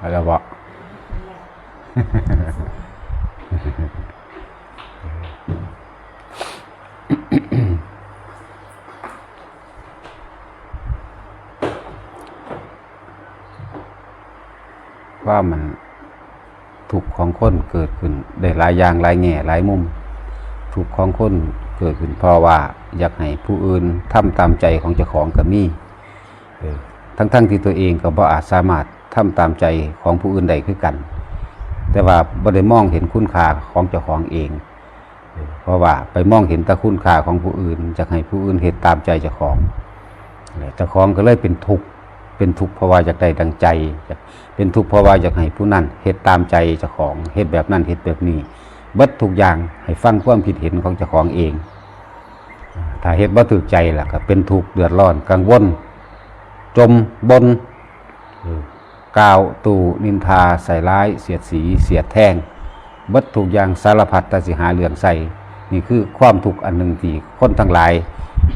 อะไรวะว่ามันถูกของคนเกิดขึ้นได้หลายอย่างหลายแง่หลายมุม ถูกของคนเกิดขึ้นเพราะว่า อยากให้ผู้อื่นทำตามใจของเจ้าของก็มีเออ ทั้งๆที่ตัวเองก็บ่อาจสามารถทำตามใจของผู้อื่นได้คือกัน แต่ว่าบ่ได้มองเห็นคุณค่าของเจ้าของเอง เพราะว่าไปมองเห็นแต่คุณค่าของผู้อื่นจะให้ผู้อื่นเฮ็ดตามใจเจ้าของเจ้าของก็เลยเป็นทุกข์เป็นทุกข์เพราะว่าอยากได้ดังใจ เป็นทุกข์เพราะว่าอยากให้ผู้นั้นเฮ็ดตามใจเจ้าของเฮ็ดแบบนั้นเฮ็ดแบบนี้บิดทุกอย่างให้ฟังความคิดเห็นของเจ้าของเอง ถ้าเฮ็ดบ่ถูกใจล่ะก็เป็นทุกข์เดือดร้อนกังวล จมบนเออกล่าวตู่นินทาใส่ร้าย เสียดสีเสียดแทงเบิดทุกอย่างสารพัดแต่สิหาเรื่องใส่นี่คือความทุกข์อันหนึ่งที่คนทั้งหลาย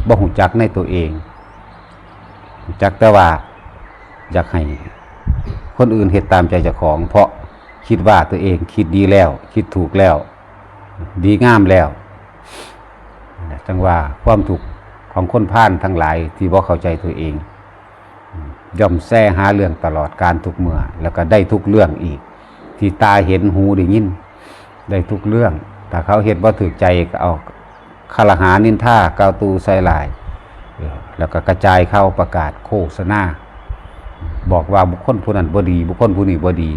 บ่หูจักในตัวเองรู้จักแต่ว่าอยากให้คนอื่นเฮ็ดตามใจเจ้าของ เพราะคิดว่าตัวเองคิดดีแล้ว คิดถูกแล้ว ดีงามแล้วจังว่าความถูกข์ของคนพ่านทั้งหลายที่บ่เข้าใจตัวเอง ย่อมแซ่หาเรื่องตลอดการทุกเมื่อ แล้วก็ได้ทุกเรื่องอีก ที่ตาเห็นหูได้ยิน ได้ทุกเรื่องถ้าเขาเห็นว่าถือใจก็เอาคารหานินท่ากาวตูใส่ลาย แล้วก็กระจายเข้าประกาศโฆษณาบอกว่าบุคคลผู้นั้นบ่ดี บุคคลผู้นี้บ่ดี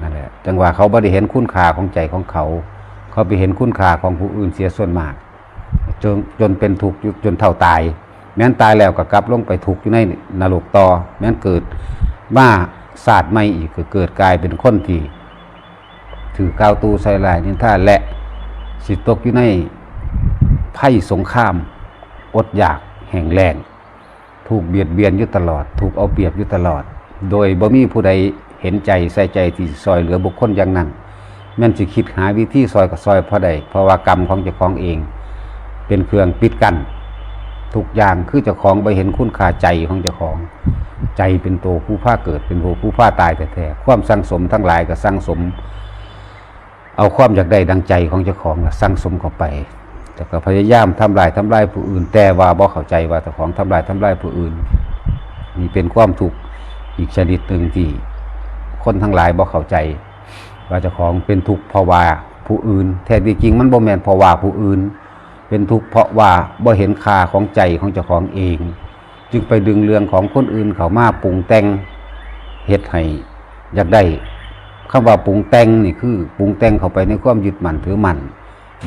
นั่นแหละจังว่าเขาบ่ได้เห็นคุณค่าของใจของเขา เขาไปเห็นคุณค่าของผู้อื่นเสียส่วนมาก จนจนเป็นทุกจนเท่าตาย แม้นตายแล้วก็กลับลงไปทุกข์อยู่ในนรกต่อ แม้นเกิดมาศาสตร์ใหม่อีกก็เกิดกลายเป็นคนที่ถือกาวตูใส่ลายนินท่าและสิตกอยู่ในไพ่สงคราม อดอยากแห่งแรง ถูกเบียดเบียนอยู่ตลอด ถูกเอาเปรียบอยู่ตลอด โดยบ่มีผู้ใดเห็นใจใส่ใจที่ซอยเหลือบุคคลอย่างนั้นแม่นสิคิดหาวิธีซอยกับซอยเพราะใดเพราะว่ากรรมของเจ้าของเอง เป็นเครื่องปิดกั้น ทุกอย่างคือเจ้าของไปเห็นคุณค่าใจของเจ้าของ ใจเป็นตัวผู้ผ้าเกิดเป็นตัวผู้ผ้าตายแต่แท้ๆความสังสมทั้งหลายก็สังสม เอาความอยากได้ดังใจของเจ้าของสังสมเข้าไป แต่ก็พยายามทำลายทำลายผู้อื่น แต่ว่าบ่เข้าใจว่าเจ้าของทำลายทำลายผู้อื่นนี่เป็นความถูกข์อีกชนิดหนึ่งที่คนทั้งหลายบ่เข้าใจ ว่าเจ้าของเป็นทุกข์เพราะว่าผู้อื่น แท้ที่จริงมันบ่แม่นเพราะว่าผู้อื่น เป็นทุกข์เพราะว่าบ่เห็นค่าของใจของเจ้าของเอง จึงไปดึงเรื่องของคนอื่นเขามาปรุงแต่งเฮ็ดให้อยากได้คำว่าปรุงแต่งนี่คือปรุงแต่งเข้าไปในความยึดมั่นถือมั่น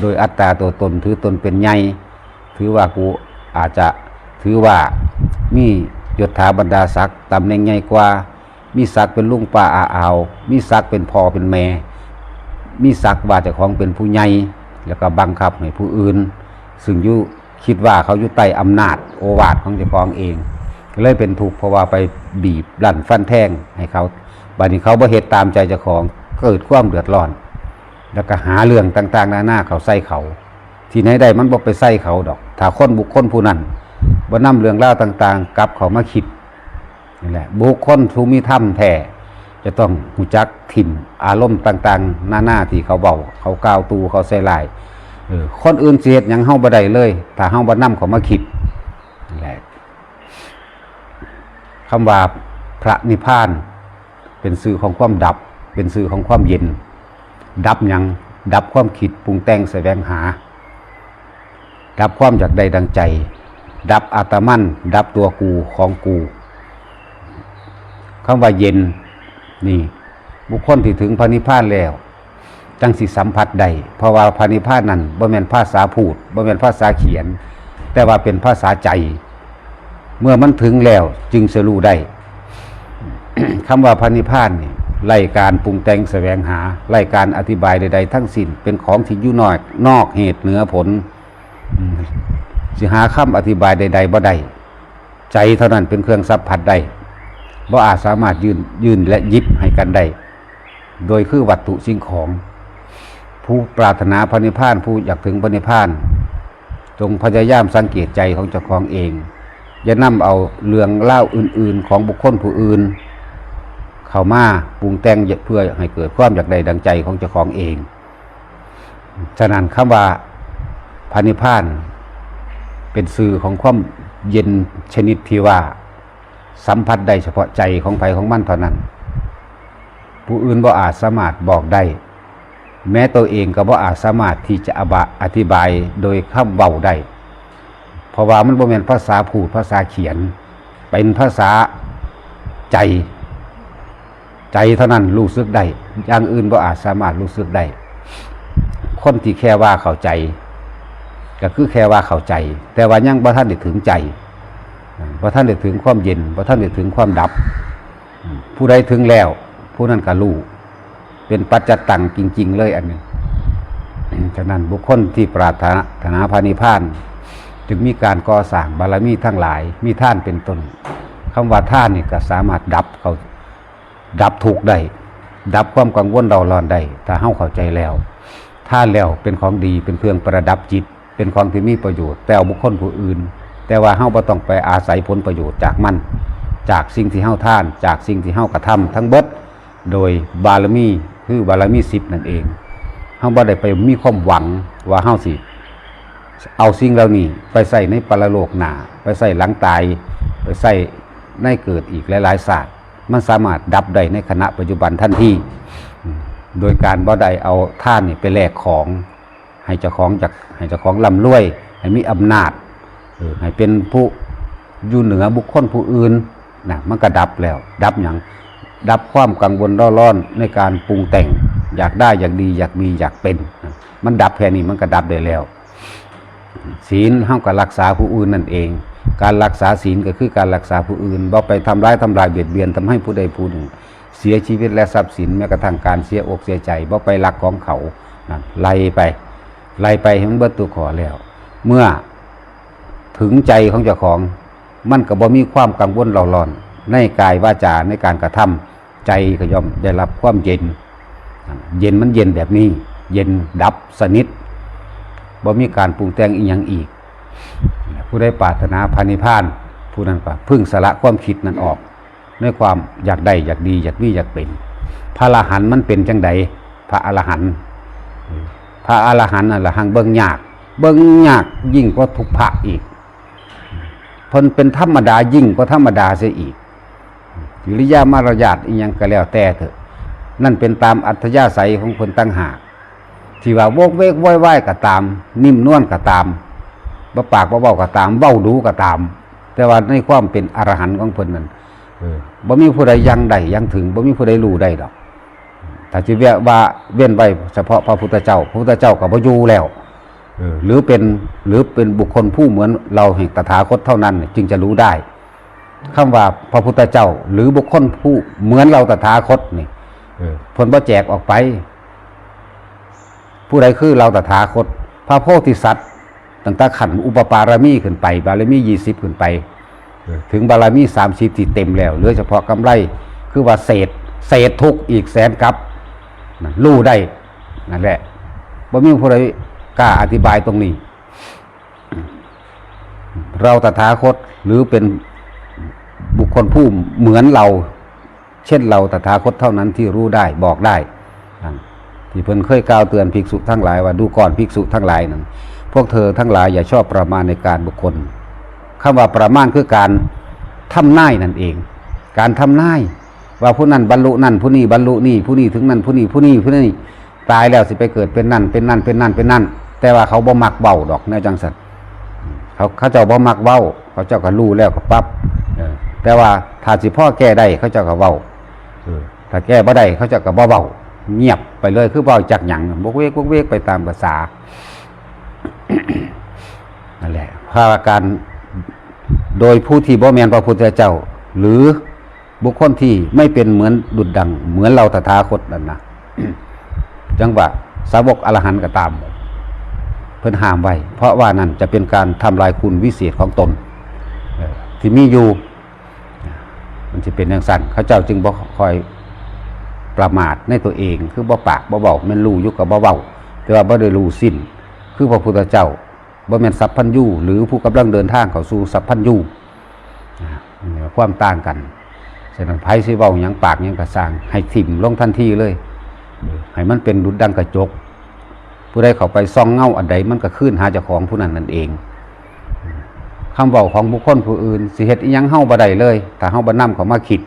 โดยอัตตาตัวตนถือตนเป็นใหญ่ถือว่ากูอาจจะถือว่ามียศถาบรรดาศักดิ์ตำแหน่งใหญ่กว่า มีศักดิ์เป็นลุงป้าอาอาว มีศักดิ์เป็นพ่อเป็นแม่ มีศักดิ์ว่าเจ้าของเป็นผู้ใหญ่แล้วก็บังคับให้ผู้อื่น ซึ่งยู่คิดว่าเขาอยู่ใต้อำนาจโอวาทของเจ้าของเอง เลยเป็นทุกข์เพราะว่าไปบีบลั่นฟันแทงให้เขาบัดนี้เขาบ่เฮ็ดตามใจเจ้าของเกิดความเดือดร้อน แล้วก็หาเรื่องต่างๆนานาเขาใส่เขา ที่ไหนได้มันบ่ไปใส่เขาดอก ถ้าคนบุคคลผู้นั้นบ่นำเรื่องราต่างๆกลับเขามาคิดนี่แหละบุคคลผู้มีธรรมแท้จะต้องหูจักถิ่มอารมณ์ต่างๆ หน้าหน้าที่เขาเบาเขากาวตูเขาใส่ลาย คนอื่นเสียดยังเฮาบ่ได้เลยถ้าเฮาบ่นำเขามาคิดนี่แหละคำว่าพระนิพพาน เป็นสื่อของความดับ เป็นสื่อของความเย็น ดับยังดับความคิดปรุงแต่งแสวงหา ดับความอยากได้ดังใจ ดับอาตมัน ดับตัวกูของกูคำว่าเย็นนี่ บุคคลที่ถึงพระนิพพานแล้ว จังสิสัมผัสใดเพราะว่าพระนิพานนั้นบ่แม่นภาษาพูดบ่แม่นภาษาเขียน แต่ว่าเป็นภาษาใจ เมื่อมันถึงแล้วจึงจะรู้ได้คำว่าพระนิพานนี่ไล่การปรุงแต่งแสวงหาไล่การอธิบายใด ๆ ทั้งสิ้นเป็นของที่ยู่นอกนอกเหตุเหนือผลสิหาคำอธิบายใด ๆบ่ได้ใจเท่านั้นเป็นเครื่องสัมผัสได้บ่อาจสามารถยืนยืนและยิบให้กันได้โดยคือวัตถุสิ่งของ ผู้ปรารถนาพระนิพพานผู้อยากถึงพระนิพพานจงพยายามสังเกตใจของเจ้าของเอง อย่านำเอาเรื่องเล่าอื่น ๆ ของบุคคลผู้อื่น เข้ามาปรุงแต่งเพื่อให้เกิดความอยากใดดังใจของเจ้าของเอง ฉะนั้นคำว่าพานิพพานเป็นสื่อของความเย็นชนิดที่ว่าสัมผัสได้เฉพาะใจของไผของมันเท่านั้น ผู้อื่นบ่อาจสามารถบอกได้ แม้ตัวเองก็บ่อาจสามารถที่จะอบะอธิบายโดยคำเว้าได้เพราะว่ามันบ่แม่นภาษาพูดภาษาเขียน เป็นภาษาใจ ใจเท่านั้นรู้สึกได้อย่างอื่นบ่อาจสามารถรู้สึกได้คนที่แค่ว่าเข้าใจ ก็คือแค่ว่าเข้าใจ แต่ว่ายังบ่ท่านได้ถึงใจบ่ท่านได้ถึงความเย็นบ่ท่านได้ถึงความดับ ผู้ใดถึงแล้ว ผู้นั้นก็รู้ เป็นปัจจตังจริง ๆ เลยอันนี้ฉะนั้นบุคคลที่ปรารถนาถนาพานิพาน จึงมีการก่อสร้างบารมีทั้งหลาย มีท่านเป็นต้นคำว่าท่านนี่ก็สามารถดับเขาดับทุกได้ดับความกังวลเราร้อนได้ถ้าเฮาเข้าใจแล้วท่านแล้วเป็นของดีเป็นเครื่องประดับจิต เป็นของที่มีประโยชน์ แต่เอาบุคคลผู้อื่น แต่ว่าเฮาบ่ต้องไปอาศัยผลประโยชน์จากมัน จากสิ่งที่เฮาท่าน จากสิ่งที่เฮากระทำทั้งเบิดโดยบารมี คือบารมีสิบนั่นเองเฮาบ่ได้ไปมีความหวังว่าเฮาสิ เอาสิ่งเหล่านี้ไปใส่ในปรโลกหนาไปใส่หลังตาย ไปใส่ในเกิดอีกหลายๆศาสตร์มันสามารถดับได้ในขณะปัจจุบันทันทีโดยการบ่ได้เอาท่านนี่ไปแลกของ ให้เจ้าของจากให้เจ้าของร่ำรวย ให้มีอำนาจให้เป็นผู้อยู่เหนือบุคคลผู้อื่นนะมันก็ดับแล้ว ดับอย่าง ดับความกังวลร้อนร้อนในการปรุงแต่ง อยากได้อยากดี อยากมีอยากเป็น มันดับแค่นี้มันก็ดับได้แล้ว ศีลเฮาก็รักษาผู้อื่นนั่นเอง การรักษาศีลก็คือการรักษาผู้อื่นบ่ไปทำร้ายทำลายเบียดเบียนทำให้ผู้ใดผู้หนึ่ง เสียชีวิตและทรัพย์สินแม้กระทั่งการเสียอกเสียใจบ่ไปลักของเขาไล่ไปไล่ไปให้มันเบิดตัวขอแล้ว เมื่อถึงใจของเจ้าของ มันก็บ่มีความกังวลเราร้อนในกายวาจาในการกระทำ ใจก็ย่อมได้รับความเย็น เย็นมันเย็นแบบนี้ เย็นดับสนิทบ่มีการปรุงแต่งอีกอย่างอีก ผู้ได้ปรารถนาพานิพานผู้นั้นก็พึ่งสละความคิดนั้นออกในความอยากได้อยากดีอยากมีอยากเป็น พระอรหันต์มันเป็นจังใดพระอรหันต์พระอรหันต์นั่นละหังเบิ่งยาก เบิ่งยากยิ่งกว่าทุกพระอีกพนเป็นธรรมดายิ่งกว่าธรรมดาเสียอีก กิริยามารยาทอีหยังก็แล้วแต่เถอะ นั่นเป็นตามอัธยาศัยของคนตั้งหากที่ว่าโวกเวกว้อยว้อยก็ตาม นิ่มนวลก็ตามบ่ปากบ่เว้าก็ตามเว้าดูก็ตาม แต่ว่าในความเป็นอรหันต์ของเพิ่นนั้นเออบ่มีผู้ใดยังได้ยังถึงบ่มีผู้ใดรู้ได้ดอกถ้าสิเวียว่าเว้นไว้เฉพาะพระพุทธเจ้า พระพุทธเจ้าก็บ่อยู่แล้วเออหรือเป็นหรือเป็นบุคคลผู้เหมือนเราแห่งตถาคตเท่านั้น จึงจะรู้ได้ คำว่าพระพุทธเจ้า หรือบุคคลผู้เหมือนเราตถาคตนี่เออเพิ่นบ่แจกออกไป ผู้ใดคือเราตถาคต พระโพธิสัตว์ตั้งแต่ขันอุปปารมีขึ้นไป บารมียี่สิบขึ้นไป ถึงบารมีสามสิบที่เต็มแล้วเหลือเฉพาะกำไรคือว่าเศษ เศษทุกข์อีกแสนกับนั่นรู้ได้นั่นแหละบ่มีผู้ใดกล้าอธิบายตรงนี้ เราตถาคตหรือเป็นบุ คคลผู้เหมือนเรา เช่นเราตถาคตเท่านั้นที่รู้ได้บอกได้ที่เพิ่นเคยกล่าวเตือนภิกษุทั้งหลายว่าดูก่อนภิกษุทั้งหลายนั้นพวกเธอทั้งหลายอย่าชอบประมาณในการบุคคลคำว่าประมาณคือการทำนายนั่นเอง การทำนายว่าผู้นั้นบรรลุนั่นผู้นี้บรรลุนี่ผู้นี้ถึงนั่นผู้นี้ผู้นี้ผู้นี้ตายแล้วสิไปเกิดเป็นนั่นเป็นนั่นเป็นนั่นเป็นนั่น แต่ว่าเขาบ่มักเบาดอกแนวจังสันเขาเขาเจ้าบ่มักเบาเขาเจ้าก็รู้แล้วก็ปั๊บ แต่ว่าถ้าสิพ่อแก้ได้เขาเจ้าก็เว้าเออถ้าแก้บ่ได้เขาเจะกับบ่เบาเงียบไปเลยคือเบาจากหยังบกเวกบกเวกไปตามภาษานั่นแหละภาการโดยผู้ที่บ่แมนพระพุทธเจ้า หรือบุคคลที่ไม่เป็นเหมือนดุจดัง เหมือนเราตถาคตนั่นนะจังหวะสาวกอรหันต์ก็ตาม เพิ่นห้ามไว้ เพราะว่านั่นจะเป็นการทำลายคุณวิเศษของตนเออที่มีอยู่ มันจะเป็นอย่างสั้นเขาเจ้าจึงบ่คอยประมาทในตัวเอง คือบ่ปากบ่เบาแม่นรู้ยุกับบ่เบาแต่ว่าบ่ได้รู้สิ้น คือพระพุทธเจ้าบ่แม่นสัพพัญญูหรือผู้กำลังเดินทางเข้าสู่สัพพัญญูควาความต่างกันฉะนั้นไผสิเว้าหยังปากหยังก็สร้าง ให้ถิ่มลงทันทีเลยให้มันเป็นดุดดังกระจก ผู้ใดเข้าไปซ่องเงาอันใดมันก็ขึ้นหาเจ้าของผู้นั้นนั่นเอง คำเว้าของบุคคลผู้อื่นสิเฮ็ดอีหยังเฮาบ่ได้เลยถ้าเฮาบ่นำเขามาคิด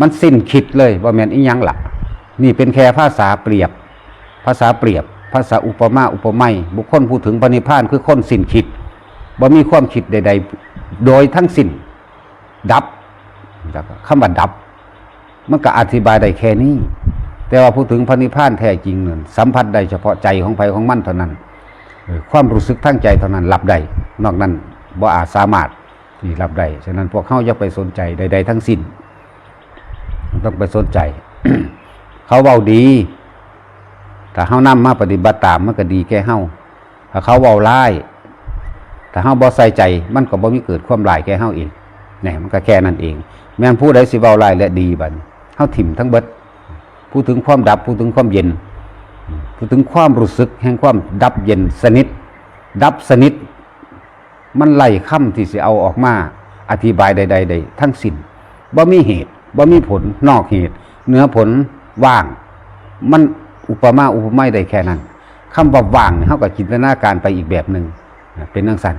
มันสิ้นคิดเลยว่าแม่นอีหยังล่ะนี่เป็นแค่ภาษาเปรียบ ภาษาเปรียบ ภาษาอุปมาอุปไมยบุคคลพูดถึงปณิพานคือคนสิ้นคิดบ่มีความคิดใด ๆ โดยทั้งสิ้นดับแล้วก็คำว่าดับ มันก็อธิบายได้แค่นี้ แต่ว่าพูดถึงพระนิพพานแท้จริงนั่นสัมผัสได้เฉพาะใจของไผของมันเท่านั้นเออความรู้สึกทั้งใจเท่านั้นรับได้นอกนั้น บ่อาจสามารถที่รับได้ฉะนั้นพวกเขาอย่าไปสนใจใด ๆ ทั้งสิ้นต้องไปสนใจ เขาเว้าดีถ้าเฮานำมาปฏิบัติตามมันก็ดีแก่เฮาถ้าเขาเว้าร้ายถ้าเฮาบ่ใส่ใจ มันก็บ่มีเกิดความร้ายแก่เฮาเองนี่ยมันก็แค่นั้นเอง แม้นผู้ใดสิเว้าร้ายและดีบัดนี้เฮาถิ่มทั้งเบิดพูดถึงความดับพูดถึงความเย็นพูดถึงความรู้สึกแห่งความดับเย็นสนิท ดับสนิท มันไล่ค่ำที่สิเอาออกมา อธิบายใดๆใดทั้งสิ้นบ่มีเหตุบ่มีผลนอกเหตุ เนื้อผลว่าง มันอุปมาอุปไมยได้แค่นั้นคำว่าว่างเนี่าก็จินตนาการไปอีกแบบหนึ่งเป็นนังสัน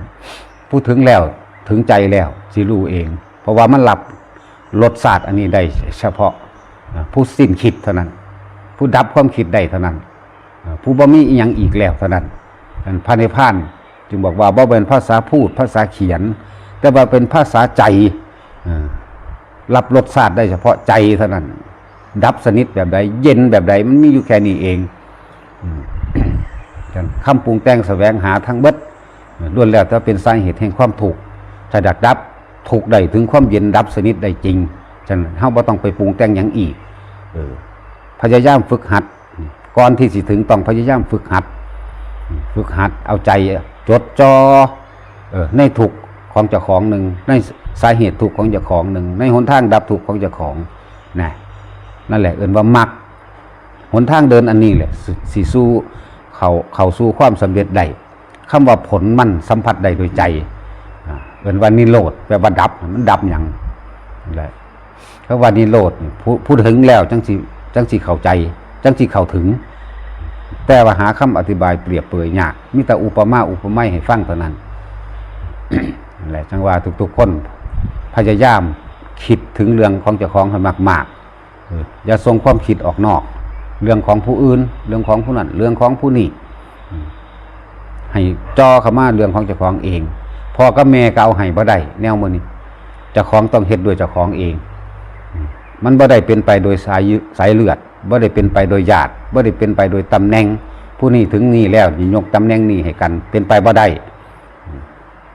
พูดถึงแล้วถึงใจแล้วสิรู้เอง เพราะว่ามันหลับรสศาสตร์อันนี้ได้เฉพาะผู้สิ้นคิดเท่านั้น ผู้ดับความคิดได้เท่านั้น ผู้บ่มีอีหยังอีกแล้วเท่านั้นอันพระนิพพาน จึงบอกว่าบ่เป็นภาษาพูดภาษาเขียน แต่ว่าเป็นภาษาใจรับรสชาติได้เฉพาะใจเท่านั้น ดับสนิทแบบใด เย็นแบบใดมันมีอยู่แค่นี้เองอืมฉะนั้นคำปรุงแต่งแสวงหาทั้งเบิดล้วนแล้วจะเป็นสาเหตุแห่งความถูกถ้าดักดับถูกได้ถึงความเย็นดับสนิทได้จริงฉะนั้นเฮาบ่ต้องไปปรุงแต่งอย่างอีกออพยายามฝึกหัด ก่อนที่สิถึงต้องพยายามฝึกหัด ฝึกหัดเอาใจ จดจออเออในทุกของเจ้าของหนึ่งในสาเหตุทุกของเจ้าของหนึ่งในหนทางดับทุกของเจ้าของนะนั่นแหละ เอื่นว่ามักหนทางเดินอันนี้แหละสิสิสู้เขาเขาสู้ความสำเร็จได้คำว่าผลมันสัมผัสได้โดยใจเอื่นว่านิโรธแปลว่าดับมันดับอย่างนั่นแหละคำว่านิโรธพูดถึงแล้วจังสิจังสิเข้าใจ จังสิเข้าถึง แต่ว่าหาคำอธิบายเปรียบเปรยยากมีแต่อุปมาอุปไมยให้ฟังเท่านั้นแหละจังว่าทุกๆคน พยายามคิดถึงเรื่องของเจ้าของให้มากๆอย่าส่งความคิดออกนอก เรื่องของผู้อื่น เรื่องของผู้นั้นเรื่องของผู้นี้ให้จอข้ามาเรื่องของเจ้าของเองพ่อกับแม่ก็เอาให้บ่ได้แนวมื้อนี้เจ้าของต้องเฮ็ดด้วยเจ้าของเอง มันบ่ได้เป็นไปโดยสายสายเลือดบ่ได้เป็นไปโดยญาติบ่ได้เป็นไปโดยตำแหน่ง ผู้นี้ถึงนี่แล้วยกตำแหน่งนี้ให้กัน เป็นไปบ่ได้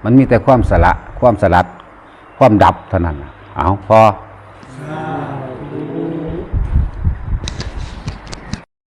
มันมีแต่ความสละความสลัด ความดับเท่านั้น เอาพอ